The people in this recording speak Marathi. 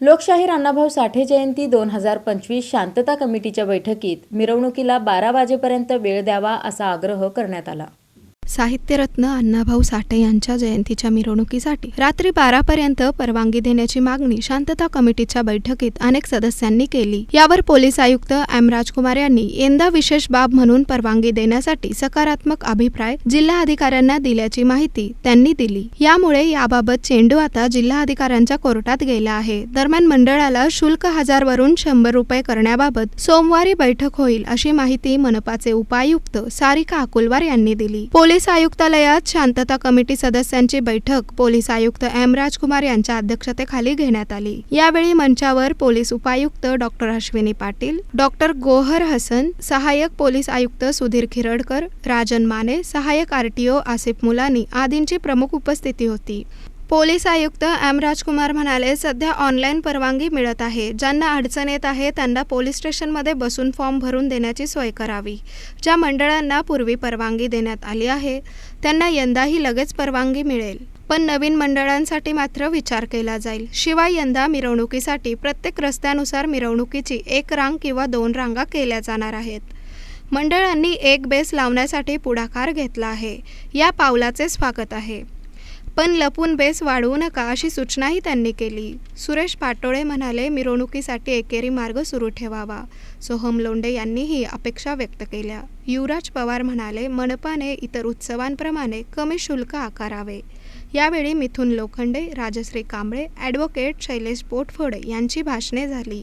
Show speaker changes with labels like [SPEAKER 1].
[SPEAKER 1] लोकशाहीर अण्णाभाऊ साठे जयंती दोन हजार पंचवीस शांतता कमिटीच्या बैठकीत मिरवणुकीला बारा वाजेपर्यंत वेळ द्यावा असा आग्रह करण्यात आला.
[SPEAKER 2] साहित्यरत्न अण्णाभाऊ साठे यांच्या जयंतीच्या मिरवणुकीसाठी रात्री बारापर्यंत परवानगी देण्याची मागणी शांतता कमिटीच्या बैठकीत अनेक सदस्यांनी केली. यावर पोलीस आयुक्त एम. राजकुमार यांनी यंदा विशेष बाब म्हणून परवानगी देण्यासाठी सकारात्मक अभिप्राय जिल्हा अधिकाऱ्यांना दिल्याची माहिती त्यांनी दिली. यामुळे याबाबत चेंडू आता जिल्हा अधिकाऱ्यांच्या कोर्टात गेला आहे. दरम्यान मंडळाला शुल्क हजारवरून शंभर रुपये करण्याबाबत सोमवारी बैठक होईल अशी माहिती मनपाचे उपायुक्त सारिका अकुलवार यांनी दिली. पोलीस आयुक्तालयात शांतता कमिटी सदस्यांची बैठक पोलीस आयुक्त एम राजकुमार यांच्या अध्यक्षतेखाली घेण्यात आली. यावेळी मंचावर पोलीस उपायुक्त डॉक्टर अश्विनी पाटील डॉक्टर गोहर हसन सहाय्यक पोलीस आयुक्त सुधीर खिरडकर राजन माने सहाय्यक आरटीओ आसिफ मुलानी आदींची प्रमुख उपस्थिती होती. पोलीस आयुक्त एम राजकुमार म्हणाले सध्या ऑनलाईन परवानगी मिळत आहे. ज्यांना अडचण येत आहे त्यांना पोलीस स्टेशनमध्ये बसून फॉर्म भरून देण्याची सोय करावी. ज्या मंडळांना पूर्वी परवानगी देण्यात आली आहे त्यांना यंदाही लगेच परवानगी मिळेल. पण नवीन मंडळांसाठी मात्र विचार केला जाईल. शिवाय यंदा मिरवणुकीसाठी प्रत्येक रस्त्यानुसार मिरवणुकीची एक रांग किंवा दोन रांगा केल्या जाणार आहेत. मंडळांनी एक बेस लावण्यासाठी पुढाकार घेतला आहे. या पावलाचे स्वागत आहे. पण लपून बेस वाढवू नका अशी सूचनाही त्यांनी केली. सुरेश पाटोळे म्हणाले मिरवणुकीसाठी एकेरी मार्ग सुरू ठेवावा. सोहम लोंडे यांनीही अपेक्षा व्यक्त केल्या. युवराज पवार म्हणाले मनपाने इतर उत्सवांप्रमाणे कमी शुल्क आकारावे. यावेळी मिथुन लोखंडे राजश्री कांबळे ॲडव्होकेट शैलेश पोटफोडे यांची भाषणे झाली.